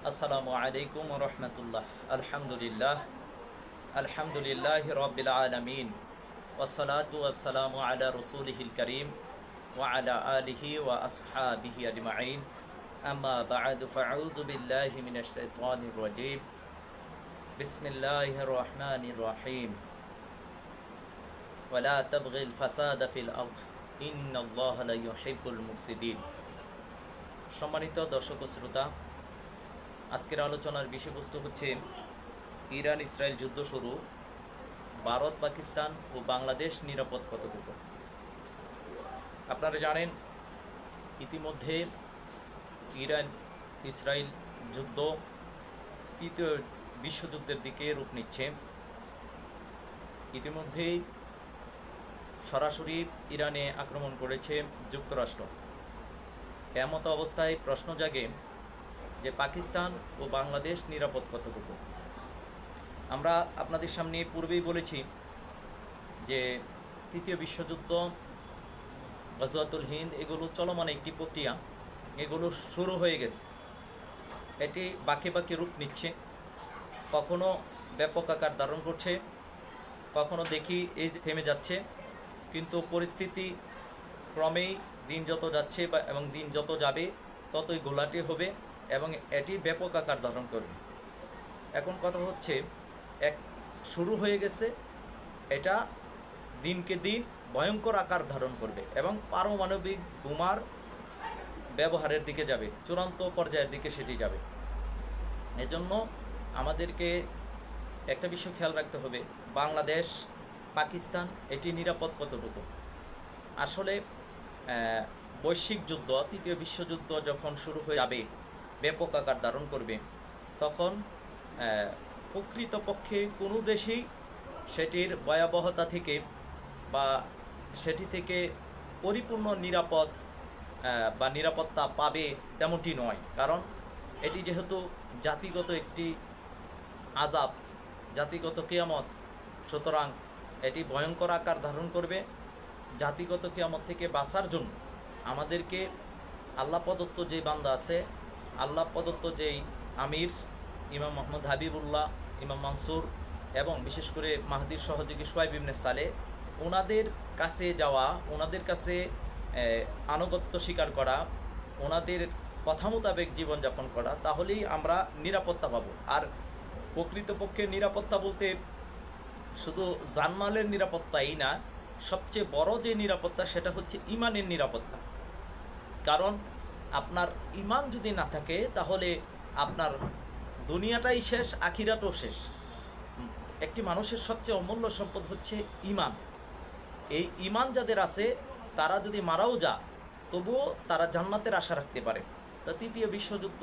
আসসালামু আলাইকুম রহমতুল্লাহ। আলহামদুলিল্লাহ। আলহামদুলিল্লাহ রবিল আলমিন। ওসলাত ওয়াসালাম আলা রসুলহিল করিম ওয়া আলা আলিহি ওয়া আসহাবিহি আজমাইন। আম্মা বাদ, ফাউযু বিল্লাহি মিনাশ শাইতানির রাজীম। বিসমিল্লাহির রহমানির রহিম। ওয়ালা তাবগিল ফাসাদা ফিল আরদ। ইন্নাল্লাহা লা ইউহিব্বুল মুফসিদিন। সম্মানিত দর্শক শ্রোতা আজকের আলোচনার বিষয়বস্তু হচ্ছে ইরান ইসরায়েল যুদ্ধ শুরু, ভারত, পাকিস্তান ও বাংলাদেশ নিরাপদ কতটুকু? আপনারা জানেন, ইতিমধ্যে ইরান ইসরায়েল যুদ্ধ তৃতীয় বিশ্বযুদ্ধের দিকে রূপ নিচ্ছে। ইতিমধ্যেই সরাসরি ইরানে আক্রমণ করেছে যুক্তরাষ্ট্র। এমত অবস্থায় প্রশ্ন জাগে যে পাকিস্তান ও বাংলাদেশ নিরাপদ কতটুকু। আমরা আপনাদের সামনে পূর্বেই বলেছি যে তৃতীয় বিশ্বযুদ্ধ, গজওয়াতুল হিন্দ, এগুলো চলমান একটি প্রক্রিয়া। এগুলো শুরু হয়ে গেছে। এটি বাকি বাকি রূপ নিচ্ছে। কখনো ব্যাপক আকার ধারণ করছে, কখনো দেখি এই থেমে যাচ্ছে। কিন্তু পরিস্থিতি ক্রমেই দিন যত যাচ্ছে বা এবং দিন যত যাবে, ততই গোলাটি হবে। এবং এটি ব্যাপক আকার ধারণ করবে এখন কথা হচ্ছে, এক শুরু হয়ে গেছে, এটা দিনকে দিন ভয়ঙ্কর আকার ধারণ করবে এবং পারমাণবিক বোমার ব্যবহারের দিকে যাবে, চূড়ান্ত পর্যায়ের দিকে সেটি যাবে। এজন্য আমাদেরকে একটা বিষয় খেয়াল রাখতে হবে, বাংলাদেশ, পাকিস্তান, এটি নিরাপদ কতটুকু? আসলে বৈশ্বিক যুদ্ধ, তৃতীয় বিশ্বযুদ্ধ যখন শুরু হয়ে যাবে ব্যাপক আকার ধারণ করবে। তখন প্রকৃতপক্ষে কোনো দেশেই সেটির ভয়াবহতা থেকে বা সেটি থেকে পরিপূর্ণ নিরাপদ বা নিরাপত্তা পাবে তেমনটি নয়। কারণ, এটি যেহেতু জাতিগত একটি আজাব জাতিগত কেয়ামত, সুতরাং এটি ভয়ঙ্কর আকার ধারণ করবে। জাতিগত কেয়ামত থেকে বাঁচার জন্য আমাদেরকে আল্লাহ প্রদত্ত যে বান্দা আছে আল্লাহ প্রদত্ত যেই আমির, ইমাম মোহাম্মদ হাবিবুল্লাহ, ইমাম মানসুর এবং বিশেষ করে মাহাদির সহযোগী সোয়াইব ইবনে সালে ওনাদের কাছে যাওয়া ওনাদের কাছে আনুগত্য স্বীকার করা ওনাদের কথা মোতাবেক জীবনযাপন করা, তাহলেই আমরা নিরাপত্তা পাবো। আর প্রকৃতপক্ষে নিরাপত্তা বলতে শুধু জানমালের নিরাপত্তাই না, সবচেয়ে বড় যে নিরাপত্তা সেটা হচ্ছে ইমানের নিরাপত্তা। কারণ আপনার ইমান যদি না থাকে, তাহলে আপনার দুনিয়াটাই শেষ, আখিরাতও শেষ। একটি মানুষের সবচেয়ে অমূল্য সম্পদ হচ্ছে ইমান এই ইমান যাদের আছে, তারা যদি মারাও যা তবুও তারা জান্নাতের আশা রাখতে পারে। তা তৃতীয় বিশ্বযুদ্ধ,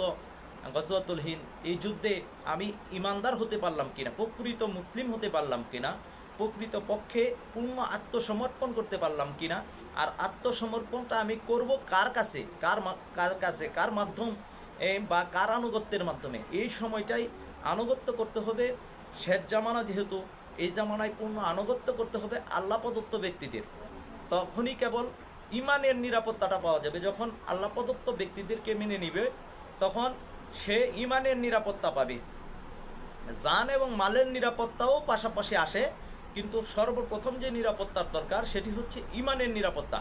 গজওয়াতুল হিন্দ, এই যুদ্ধে আমি ইমানদার হতে পারলাম কিনা, প্রকৃত মুসলিম হতে পারলাম কিনা প্রকৃত পক্ষে পূর্ণ আত্মসমর্পণ করতে পারলাম কিনা আর আত্মসমর্পণটা আমি করব কার কাছে? কার কার কাছে? কার মাধ্যম বা কার আনুগত্যের মাধ্যমে? এই সময়টাই আনুগত্য করতে হবে শেষ জামানা যেহেতু, এই জামানায় পূর্ণ আনুগত্য করতে হবে আল্লাহ প্রদত্ত ব্যক্তিদের। তখনই কেবল ইমানের নিরাপত্তাটা পাওয়া যাবে। যখন আল্লাহ প্রদত্ত ব্যক্তিদেরকে মেনে নিবে, তখন সে ইমানের নিরাপত্তা পাবে। জান এবং মালের নিরাপত্তাও পাশাপাশি আসে কিন্তু সর্বপ্রথম যে নিরাপত্তার দরকার সেটি হচ্ছে ইমানের নিরাপত্তা।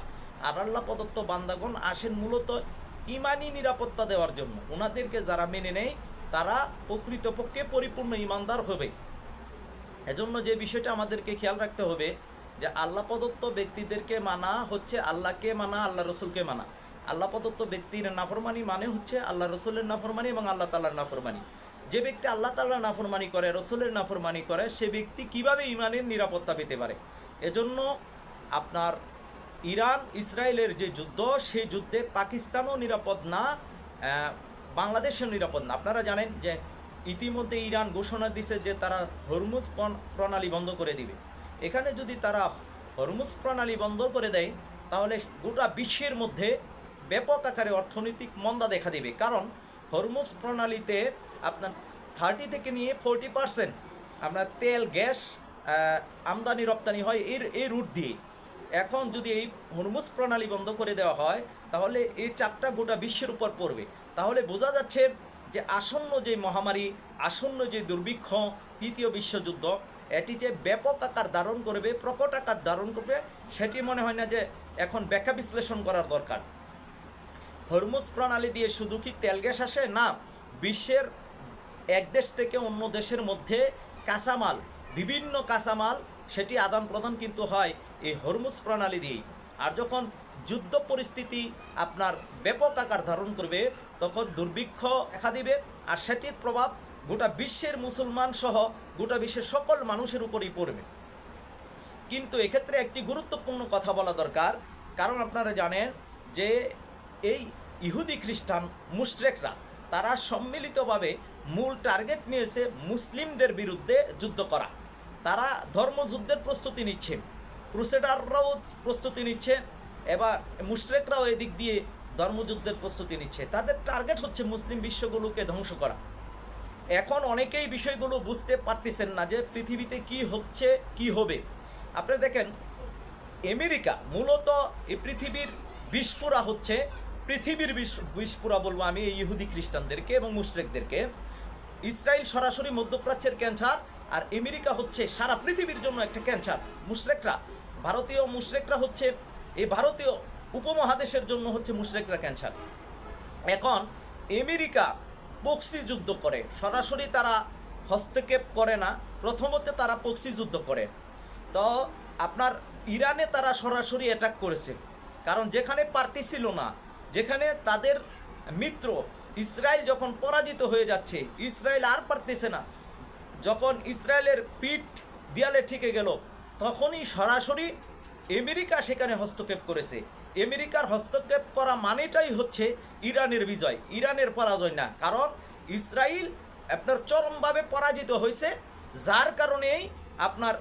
আর আল্লাহ প্রদত্ত বান্দাগণ আসেন মূলত ইমানই নিরাপত্তা দেওয়ার জন্য। ওনাদেরকে যারা মেনে নেয়, তারা প্রকৃতপক্ষে পরিপূর্ণ ইমানদার হবে। এজন্য যে বিষয়টা আমাদেরকে খেয়াল রাখতে হবে, যে আল্লাহ প্রদত্ত ব্যক্তিদেরকে মানা হচ্ছে আল্লাহকে মানা, আল্লাহ রসুলকে মানা। আল্লাহ প্রদত্ত ব্যক্তির নাফরমানি মানে হচ্ছে আল্লাহ রসুলের নাফরমানি এবং আল্লাহ তাল্লার নাফরমানি। যে ব্যক্তি আল্লাহ তাল্লাহ নাফরমানি করে, রসুলের নাফরমানি করে, সে ব্যক্তি কীভাবে ইমানের নিরাপত্তা পেতে পারে? এজন্য আপনার ইরান, ইসরায়েলের যে যুদ্ধ, সেই যুদ্ধে পাকিস্তানও নিরাপদ না বাংলাদেশও নিরাপদ না। আপনারা জানেন যে ইতিমধ্যে ইরান ঘোষণা দিছে যে তারা হরমুজ প্রণ- প্রণালী বন্ধ করে দিবে। এখানে যদি তারা হরমুজ প্রণালী বন্ধ করে দেয়, তাহলে গোটা বিশ্বের মধ্যে ব্যাপক আকারে অর্থনৈতিক মন্দা দেখা দিবে। কারণ হরমুজ প্রণালীতে আপনার থার্টি থেকে নিয়ে ফোরটি পার্সেন্ট আপনার তেল, গ্যাস আমদানি, রপ্তানি হয় এর এই রুট দিয়ে। এখন যদি এই হরমুজ প্রণালী বন্ধ করে দেওয়া হয়, তাহলে এই চাপটা গোটা বিশ্বের উপর পড়বে। তাহলে বোঝা যাচ্ছে যে আসন্ন যে মহামারী, আসন্ন যে দুর্ভিক্ষ, তৃতীয় বিশ্বযুদ্ধ, এটি যে ব্যাপক আকার ধারণ করবে, প্রকট আকার ধারণ করবে, সেটি মনে হয় না যে এখন ব্যাখ্যা বিশ্লেষণ করার দরকার। হরমুজ প্রণালী দিয়ে শুধু কি তেল, গ্যাস আসে? না, বিশ্বের এক দেশ থেকে অন্য দেশের মধ্যে কাঁচামাল, বিভিন্ন কাঁচামাল সেটি আদান প্রদান কিন্তু হয় এই হরমুজ প্রণালী দিয়েই। আর যখন যুদ্ধ পরিস্থিতি আপনার ব্যাপক আকার ধারণ করবে, তখন দুর্ভিক্ষ দেখা দিবে। আর সেটির প্রভাব গোটা বিশ্বের মুসলমান সহ গোটা বিশ্বের সকল মানুষের উপরই পড়বে। কিন্তু এক্ষেত্রে একটি গুরুত্বপূর্ণ কথা বলা দরকার। কারণ আপনারা জানেন যে এই ইহুদি খ্রিস্টান মুশরেকরা, তারা সম্মিলিতভাবে মূল টার্গেট নিয়েছে মুসলিমদের বিরুদ্ধে যুদ্ধ করা। তারা ধর্মযুদ্ধের প্রস্তুতি নিচ্ছে, ক্রুসেডাররাও প্রস্তুতি নিচ্ছে, এবার মুশরেকরাও এদিক দিয়ে ধর্মযুদ্ধের প্রস্তুতি নিচ্ছে। তাদের টার্গেট হচ্ছে মুসলিম বিশ্বগুলোকে ধ্বংস করা। এখন অনেকেই বিষয়গুলো বুঝতে পারতেছেন না যে পৃথিবীতে কি হচ্ছে, কি হবে। আপনি দেখেন, আমেরিকা মূলত এই পৃথিবীর বিস্ফোরা হচ্ছে, পৃথিবীর বিস- বিস্ফোরা বলব আমি ইহুদি খ্রিস্টানদেরকে এবং মুশরেকদেরকে। ইসরায়েল সরাসরি মধ্যপ্রাচ্যের ক্যান্সার আর আমেরিকা হচ্ছে সারা পৃথিবীর জন্য একটা ক্যান্সার। মুশরেকরা, ভারতীয় মুশরেকরা হচ্ছে এই ভারতীয় উপমহাদেশের জন্য হচ্ছে মুশরেকরা ক্যান্সার। এখন আমেরিকা পক্সি যুদ্ধ করে। সরাসরি তারা হস্তক্ষেপ করে না, প্রথমত তারা পক্সি যুদ্ধ করে। তো আপনার ইরানে তারা সরাসরি অ্যাটাক করেছে। কারণ যেখানে পার্টি ছিল না, যেখানে তাদের মিত্র ইসরায়েল যখন পরাজিত হয়ে যাচ্ছে, ইসরায়েল আর পারতেছে না। যখন ইসরায়েলের পিঠ দেয়ালে ঠিকে গেল, তখনই সরাসরি আমেরিকা সেখানে হস্তক্ষেপ করেছে। আমেরিকার হস্তক্ষেপ করা মানেটাই হচ্ছে ইরানের বিজয়, ইরানের পরাজয় না। কারণ ইসরায়েল আপনার চরমভাবে পরাজিত হয়েছে, যার কারণেই আপনার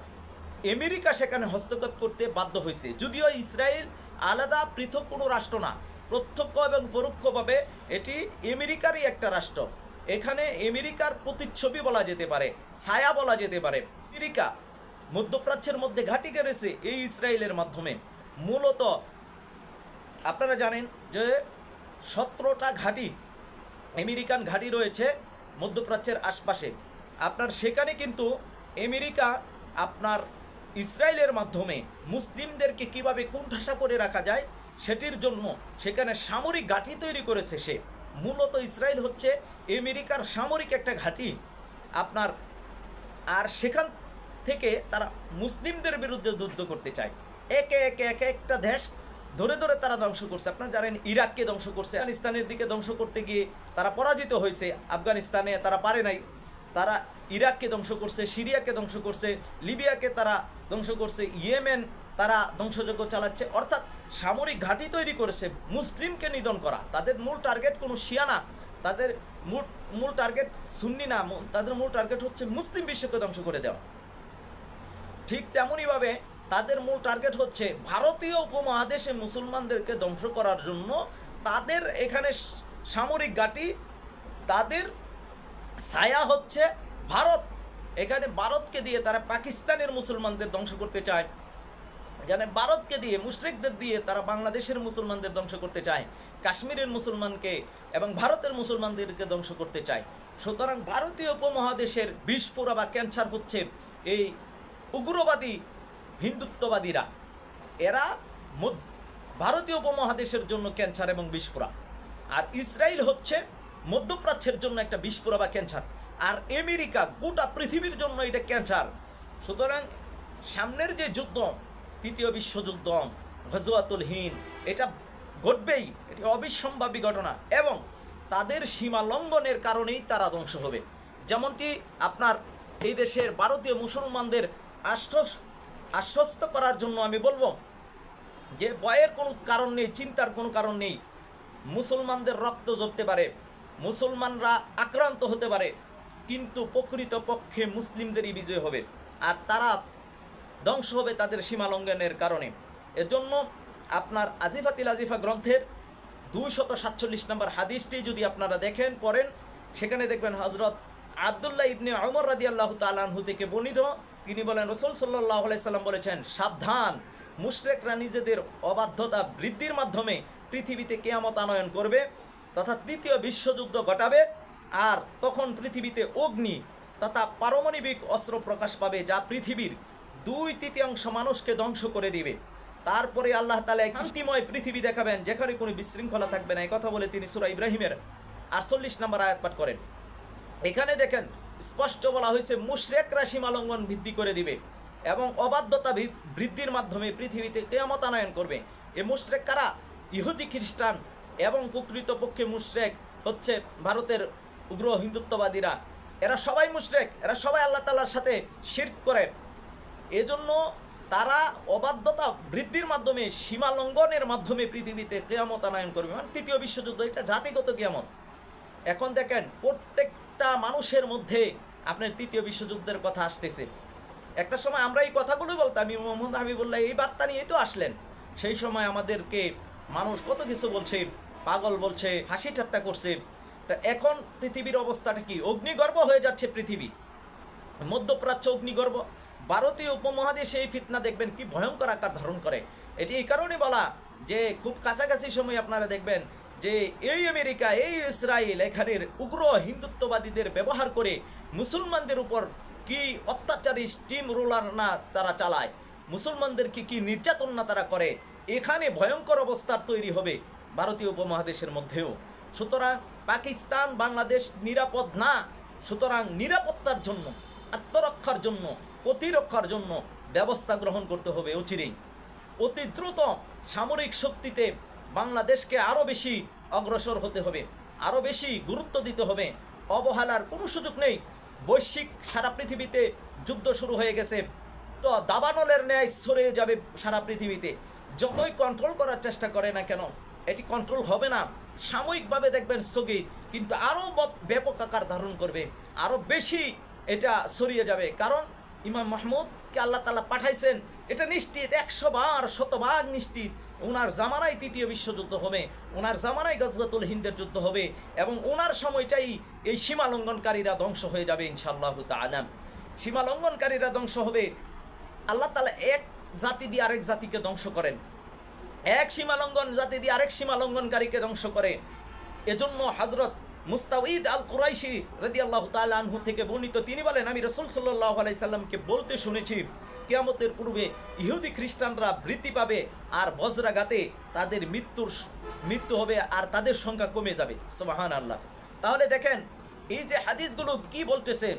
আমেরিকা সেখানে হস্তক্ষেপ করতে বাধ্য হয়েছে। যদিও ইসরায়েল আলাদা পৃথক কোনো রাষ্ট্র না প্রত্যক্ষ এবং পরোক্ষভাবে এটি আমেরিকারই একটা রাষ্ট্র। এখানে আমেরিকার প্রতিচ্ছবি বলা যেতে পারে, ছায়া বলা যেতে পারে। আমেরিকা মধ্যপ্রাচ্যের মধ্যে ঘাঁটি গেড়েছে এই ইসরায়েলের মাধ্যমে। মূলত আপনারা জানেন যে সতেরোটা ঘাঁটি, আমেরিকান ঘাঁটি রয়েছে মধ্যপ্রাচ্যের আশপাশে। আপনার সেখানে কিন্তু আমেরিকা আপনার ইসরায়েলের মাধ্যমে মুসলিমদেরকে কীভাবে কুণ্ঠাসা করে রাখা যায় সেটির জন্য সেখানে সামরিক ঘাঁটি তৈরি করেছে সে। মূলত ইসরায়েল হচ্ছে আমেরিকার সামরিক একটা ঘাঁটি। আপনার, আর সেখান থেকে তারা মুসলিমদের বিরুদ্ধে যুদ্ধ করতে চায়। একে একে একে একটা দেশ ধরে ধরে তারা ধ্বংস করছে। আপনারা জানেন ইরাককে ধ্বংস করছে, আফগানিস্তানের দিকে ধ্বংস করতে গিয়ে তারা পরাজিত হয়েছে। আফগানিস্তানে তারা পারে নাই। তারা ইরাককে ধ্বংস করছে, সিরিয়াকে ধ্বংস করছে, লিবিয়াকে তারা ধ্বংস করছে, ইয়েমেন তারা ধ্বংসযজ্ঞ চালাচ্ছে। অর্থাৎ সামরিক ঘাঁটি তৈরি করেছে মুসলিমকে নিধন করা। তাদের মূল টার্গেট কোনো শিয়ানা তাদের মূল মূল টার্গেট সুন্নি না তাদের মূল টার্গেট হচ্ছে মুসলিম বিশ্বকে ধ্বংস করে দেওয়া। ঠিক তেমনইভাবে তাদের মূল টার্গেট হচ্ছে ভারতীয় উপমহাদেশে মুসলমানদেরকে ধ্বংস করার জন্য তাদের এখানে সামরিক ঘাঁটি, তাদের ছায়া হচ্ছে ভারত। এখানে ভারতকে দিয়ে তারা পাকিস্তানের মুসলমানদের ধ্বংস করতে চায়। এখানে ভারতকে দিয়ে, মুশরিকদের দিয়ে তারা বাংলাদেশের মুসলমানদের ধ্বংস করতে চায়, কাশ্মীরের মুসলমানকে এবং ভারতের মুসলমানদেরকে ধ্বংস করতে চায়। সুতরাং ভারতীয় উপমহাদেশের বিস্ফোরা বা ক্যান্সার হচ্ছে এই উগ্রবাদী, হিন্দুত্ববাদীরা। এরা ভারতীয় উপমহাদেশের জন্য ক্যান্সার এবং বিস্ফোরা। আর ইসরায়েল হচ্ছে মধ্যপ্রাচ্যের জন্য একটা বিস্ফোরা বা ক্যান্সার। আর আমেরিকা, গোটা পৃথিবীর জন্য এটা ক্যান্সার। সুতরাং সামনের যে যুদ্ধ তৃতীয় বিশ্বযুদ্ধ গজওয়াতুল হিন্দ। এটা ঘটবেই, এটি অবিসম্ভাবী ঘটনা। এবং তাদের সীমা লঙ্ঘনের কারণেই তারা ধ্বংস হবে। যেমনটি আপনার এই দেশের ভারতীয় মুসলমানদের আশ্বস আশ্বস্ত করার জন্য আমি বলব, যে ভয়ের কোনো কারণ নেই, চিন্তার কোনো কারণ নেই। মুসলমানদের রক্ত ঝরতে পারে, মুসলমানরা আক্রান্ত হতে পারে, কিন্তু প্রকৃত পক্ষে মুসলিমদেরই বিজয় হবে। আর তারা ধ্বংস হবে তাদের সীমা লঙ্ঘনের কারণে। এজন্য আপনার আজিফাতিল আজিফা গ্রন্থের দুইশত সাতচল্লিশ নম্বর হাদিসটি যদি আপনারা দেখেন, পড়েন, সেখানে দেখবেন হজরত আবদুল্লাহ ইবনে অমর রাদি আল্লাহ তালাহু থেকে বর্ণিত। তিনি বলেন, রসুল সাল্লাহ সাল্লাম বলেছেন, সাবধান, মুশরেকরা নিজেদের অবাধ্যতা বৃদ্ধির মাধ্যমে পৃথিবীতে কেয়ামত আনয়ন করবে তথা তৃতীয় বিশ্বযুদ্ধ ঘটাবে আর তখন পৃথিবীতে অগ্নি তথা পারমাণবিক অস্ত্র প্রকাশ পাবে যা পৃথিবীর দুই তৃতীয়াংশ মানুষকে ধ্বংস করে দিবে। তারপরে আল্লাহ তালা এক শান্তিময় পৃথিবী দেখাবেন, যেখানে কোনো বিশৃঙ্খলা থাকবে না। এই কথা বলে তিনি সুরা ইব্রাহিমের আটচল্লিশ নম্বর আয়াত পাঠ করেন। এখানে দেখেন, স্পষ্ট বলা হয়েছে মুশরেকরা সীমালঙ্ঘন বৃদ্ধি করে দিবে এবং অবাধ্যতা বৃদ্ধির মাধ্যমে পৃথিবীতে কেয়ামতানয়ন করবে। এ মুশরেক কারা? ইহুদি খ্রিস্টান এবং প্রকৃতপক্ষে মুশরেক হচ্ছে ভারতের উগ্র হিন্দুত্ববাদীরা। এরা সবাই মুশরেক, এরা সবাই আল্লাহ তালার সাথে শির্ক করে। এজন্য তারা অবাধ্যতা বৃদ্ধির মাধ্যমে সীমা লঙ্ঘনের মাধ্যমে পৃথিবীতে কেয়ামত আনায়ন করবে। মানে তৃতীয় বিশ্বযুদ্ধ, এটা জাতিগত কেয়ামত। এখন দেখেন, প্রত্যেকটা মানুষের মধ্যে আপনার তৃতীয় বিশ্বযুদ্ধের কথা আসতেছে। একটা সময় আমরা এই কথাগুলো বলতাম মোহাম্মদ হাবিবুল্লাহ এই বার্তা নিয়েই তো আসলেন। সেই সময় আমাদেরকে মানুষ কত কিছু বলছে, পাগল বলছে, হাসি ঠাট্টা করছে। তা এখন পৃথিবীর অবস্থাটা কি? অগ্নিগর্ভ হয়ে যাচ্ছে পৃথিবী। মধ্যপ্রাচ্য অগ্নিগর্ভ ভারতীয় উপমহাদেশে এই ফিতনা দেখবেন কি ভয়ঙ্কর আকার ধারণ করে। এটি এই কারণে বলা যে খুব কাছাকাছি সময় আপনারা দেখবেন যে এই আমেরিকা, এই ইসরায়েল এখানের উগ্র হিন্দুত্ববাদীদের ব্যবহার করে মুসলমানদের উপর কি অত্যাচারী স্টিম রোলার না তারা চালায়, মুসলমানদের কি কি নির্যাতন না তারা করে, এখানে ভয়ঙ্কর অবস্থার তৈরি হবে ভারতীয় উপমহাদেশের মধ্যেও। সুতরাং পাকিস্তান, বাংলাদেশ নিরাপদ না, সুতরাং নিরাপত্তার জন্য, আত্মরক্ষার জন্য প্রতিরক্ষার জন্য ব্যবস্থা গ্রহণ করতে হবে অচিরেই। অতি দ্রুত সামরিক শক্তিতে বাংলাদেশকে আরও বেশি অগ্রসর হতে হবে আরও বেশি গুরুত্ব দিতে হবে। অবহেলার কোনো সুযোগ নেই। বৈশ্বিক সারা পৃথিবীতে যুদ্ধ শুরু হয়ে গেছে। তো দাবানলের ন্যায় ছড়িয়ে যাবে সারা পৃথিবীতে। যতই কন্ট্রোল করার চেষ্টা করে না কেন, এটি কন্ট্রোল হবে না। সাময়িকভাবে দেখবেন স্থগিত, কিন্তু আরও ব্যাপক আকার ধারণ করবে। আরও বেশি এটা ছড়িয়ে যাবে। কারণ ইমাম মাহমুদকে আল্লাহ তালা পাঠাইছেন, এটা নিশ্চিত, একশো বার, শতভাগ নিশ্চিত। ওনার জামানায় তৃতীয় বিশ্বযুদ্ধ হবে, ওনার জামানায় গজরাতুল হিন্দের যুদ্ধ হবে, এবং ওনার সময়টাই এই সীমা লঙ্ঘনকারীরা ধ্বংস হয়ে যাবে ইনশাআল্লাহ তালাম সীমা লঙ্ঘনকারীরা ধ্বংস হবে, আল্লাহ তালা এক জাতি দিয়ে আরেক জাতিকে ধ্বংস করেন। এক সীমালঙ্ঘন জাতি দিয়ে আরেক সীমালঙ্ঘনকারীকে ধ্বংস করে। এজন্য হজরত মুস্তাউদ আল কুরাইশি রদি আল্লাহ আনহু থেকে বর্ণিত, তিনি বলেন, আমি রসুল সাল্লাহ আলাইসাল্লামকে বলতে শুনেছি, কেয়ামতের পূর্বে ইহুদি খ্রিস্টানরা বৃদ্ধি পাবে আর বজ্রাঘাতে তাদের মৃত্যুর মৃত্যু হবে আর তাদের সংখ্যা কমে যাবে। সোবাহান আল্লাহ তাহলে দেখেন, এই যে হাদিসগুলো কি বলতেছে,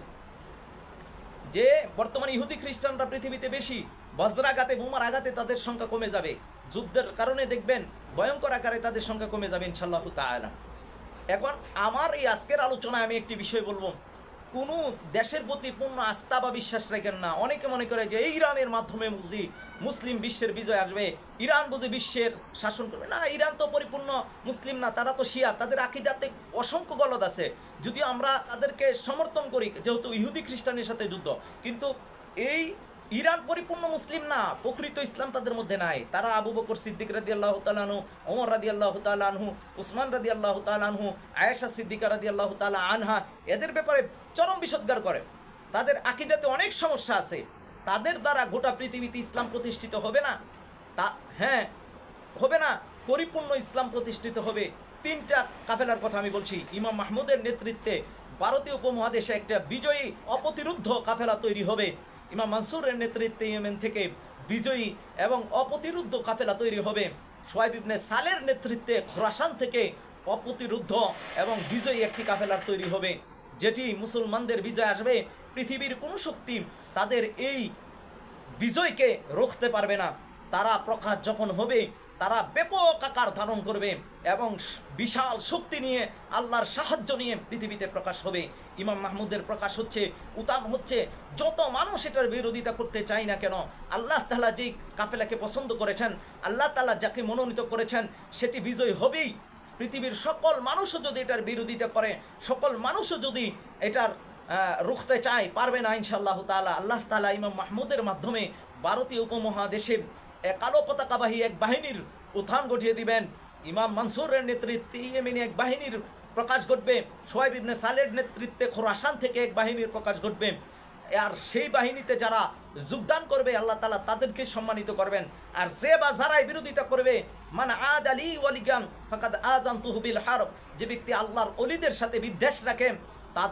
যে বর্তমানে ইহুদি খ্রিস্টানরা পৃথিবীতে বেশি বজ্রাঘাতে, বোমার আঘাতে তাদের সংখ্যা কমে যাবে। যুদ্ধের কারণে দেখবেন, ভয়ঙ্কর আকারে তাদের সংখ্যা কমে যাবে ইনশাল্লাহ তাআলা। এখন আমার এই আজকের আলোচনায় আমি একটি বিষয় বলব। কোনো দেশের প্রতি পূর্ণ আস্থা বা বিশ্বাস রাখেন না। অনেকে মনে করে যে ইরানের মাধ্যমে বুঝি মুসলিম বিশ্বের বিজয় আসবে। ইরান বুঝি বিশ্বের শাসন করবে। না, ইরান তো পরিপূর্ণ মুসলিম না, তারা তো শিয়া। তাদের আকিদাতে অসংখ্য গলদ আছে। যদিও আমরা তাদেরকে সমর্থন করি, যেহেতু ইহুদি খ্রিস্টানের সাথে যুদ্ধ, কিন্তু এই ইরান পরিপূর্ণ মুসলিম না, প্রকৃত ইসলাম তাদের মধ্যে নাই। তারা আবু বকর সিদ্দিক রাদি আল্লাহ তালানহু ওমর রাদি আল্লাহ তালানহু উসমান রাদি আল্লাহ তালানহু আয়েশা সিদ্দিকা রাদি আল্লাহ তালা আনহা, এদের ব্যাপারে চরম বিষোদ্গার করে। তাদের আকিদাতে অনেক সমস্যা আছে। তাদের দ্বারা গোটা পৃথিবীতে ইসলাম প্রতিষ্ঠিত হবে না। তা হ্যাঁ হবে না, পরিপূর্ণ ইসলাম প্রতিষ্ঠিত হবে। তিনটা কাফেলার কথা আমি বলছি। ইমাম মাহমুদের নেতৃত্বে ভারতীয় উপমহাদেশে একটা বিজয়ী, অপ্রতিরুদ্ধ কাফেলা তৈরি হবে। ইমাম মানসুরের নেতৃত্বে ইয়েমেন থেকে বিজয়ী এবং অপ্রতিরুদ্ধ কাফেলা তৈরি হবে। সোয়াইব ইবনে সালের নেতৃত্বে খোরাসান থেকে অপ্রতিরুদ্ধ এবং বিজয়ী একটি কাফেলার তৈরি হবে, যেটি মুসলমানদের বিজয় আসবে। পৃথিবীর কোনো শক্তি তাদের এই বিজয়কে রুখতে পারবে না। তারা প্রকাশ যখন হবে তারা ব্যাপক আকার ধারণ করবে এবং বিশাল শক্তি নিয়ে আল্লাহর সাহায্য নিয়ে পৃথিবীতে প্রকাশ হবে। ইমাম মাহমুদের প্রকাশ হচ্ছে, উতাম হচ্ছে, যত মানুষ এটার বিরোধিতা করতে চায় না কেন, আল্লাহ তালা যেই কাফেলাকে পছন্দ করেছেন, আল্লাহ তালা যাকে মনোনীত করেছেন, সেটি বিজয় হবেই। পৃথিবীর সকল মানুষও যদি এটার বিরোধিতা করে, সকল মানুষও যদি এটার রুখতে চায়, পারবে না ইনশাআল্লাহ তালা আল্লাহ তালা ইমাম মাহমুদের মাধ্যমে ভারতীয় উপমহাদেশে এক কালো পতাকাবাহী এক বাহিনীর উত্থান ঘটিয়ে দিবেন। ইমাম মানসুরের নেতৃত্বে ইয়েমেনি এক বাহিনীর প্রকাশ ঘটবে। সোয়াইব ইবনে সালের নেতৃত্বে খোরাসান থেকে এক বাহিনীর প্রকাশ ঘটবে। আর সেই বাহিনীতে যারা যোগদান করবে, আল্লাহ তালা তাদেরকে সম্মানিত করবেন। আর যে বা যারাই বিরোধিতা করবে মানে আদ আলী ওয়ালিগান, ফাকাদ আদান তুহবিল হারব। যে ব্যক্তি আল্লাহর অলিদের সাথে বিদ্বেষ রাখে তা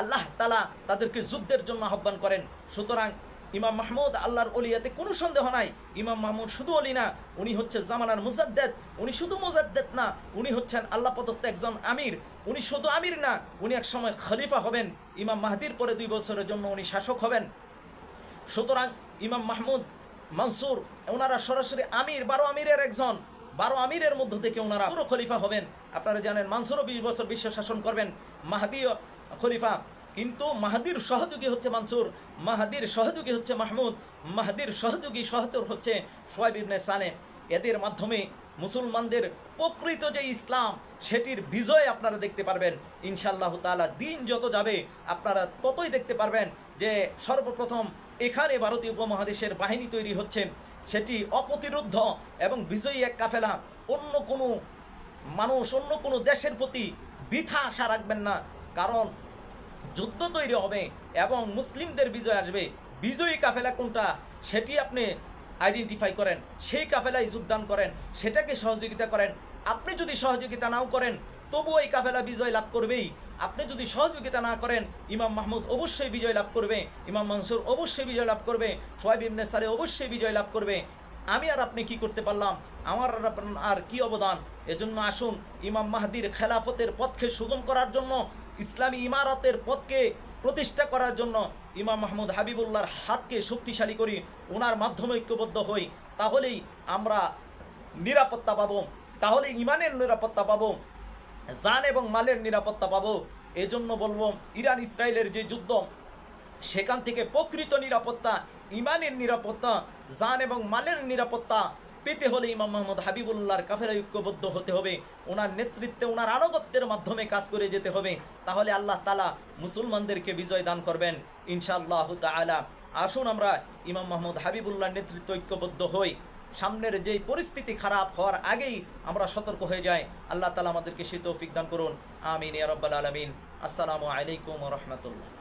আল্লাহ তালা তাদেরকে যুদ্ধের জন্য আহ্বান করেন। সুতরাং ইমাম মাহমুদ আল্লাহর অলিয়াতে কোনো সন্দেহ নাই। ইমাম মাহমুদ শুধু অলি না, উনি হচ্ছে জামানার মুজাদ্দেদ। উনি শুধু মুজাদ্দেদ না, উনি হচ্ছেন আল্লাহ প্রদত্ত একজন আমির। উনি শুধু আমির না, উনি এক সময় খলিফা হবেন। ইমাম মাহাদির পরে দুই বছরের জন্য উনি শাসক হবেন। সুতরাং ইমাম মাহমুদ, মানসুর, ওনারা সরাসরি আমির, বারো আমিরের একজন। বারো আমিরের মধ্য থেকে ওনারা পুরো খলিফা হবেন। আপনারা জানেন, মানসুরও বিশ বছর বিশ্ব শাসন করবেন। মাহাদিও খলিফা। কিন্তু মাহাদির সহযোগী হচ্ছে মানসুর, মাহাদির সহযোগী হচ্ছে মাহমুদ, মাহাদির সহযোগী সহচর হচ্ছে সোয়াইব ইবনে সালে এদের মাধ্যমে মুসলমানদের প্রকৃত যে ইসলাম, সেটির বিজয় আপনারা দেখতে পারবেন। ইনশাআল্লাহ তাআলা দিন যত যাবে, আপনারা ততই দেখতে পারবেন যে সর্বপ্রথম এখানে ভারতীয় উপমহাদেশের বাহিনী তৈরি হচ্ছে। সেটি অপ্রতিরুদ্ধ এবং বিজয়ী এক কাফেলা। অন্য কোনো মানুষ, অন্য কোনো দেশের প্রতি বৃথা আশা রাখবেন না। কারণ যুদ্ধ তৈরি হবে এবং মুসলিমদের বিজয় আসবে। বিজয়ী কাফেলা কোনটা সেটি আপনি আইডেন্টিফাই করেন। সেই কাফেলায় যোগদান করেন, সেটাকে সহযোগিতা করেন। আপনি যদি সহযোগিতা নাও করেন, তবুও এই কাফেলা বিজয় লাভ করবেই। আপনি যদি সহযোগিতা না করেন, ইমাম মাহমুদ অবশ্যই বিজয় লাভ করবে, ইমাম মনসুর অবশ্যই বিজয় লাভ করবে, সোয়াইব ইবনে সালে অবশ্যই বিজয় লাভ করবে। আমি আর আপনি কি করতে পারলাম? আমার আর আর কি অবদান? এজন্য আসুন ইমাম মাহাদির খেলাফতের পথকে সুগম করার জন্য ইসলামী ইমারতের পথকে প্রতিষ্ঠা করার জন্য ইমাম মাহমুদ হাবিবুল্লাহর হাতকে শক্তিশালী করি, ওনার মাধ্যমে ঐক্যবদ্ধ হই, তাহলেই আমরা নিরাপত্তা পাবো তাহলে ইমানের নিরাপত্তা পাবো, জান এবং মালের নিরাপত্তা পাবো। এজন্য বলব, ইরান ইসরায়েলের যে যুদ্ধ, সেখান থেকে প্রকৃত নিরাপত্তা, ইমানের নিরাপত্তা, জান এবং মালের নিরাপত্তা পেতে হলে ইমাম মোহাম্মদ হাবিবুল্লাহর কাফেরা ঐক্যবদ্ধ হতে হবে, ওনার নেতৃত্বে, ওনার আনুগত্যের মাধ্যমে কাজ করে যেতে হবে, তাহলে আল্লাহ তালা মুসলমানদেরকে বিজয় দান করবেন ইনশাআল্লাহ তালা আসুন আমরা ইমাম মোহাম্মদ হাবিবুল্লাহর নেতৃত্ব ঐক্যবদ্ধ হই। সামনের যেই পরিস্থিতি খারাপ হওয়ার আগেই আমরা সতর্ক হয়ে যাই। আল্লাহ তালা আমাদেরকে সে তৌফিক দান করুন। আমিন ইয়া রব্বাল আলমিন। আসসালামু আলাইকুম রহমতুল্লাহ।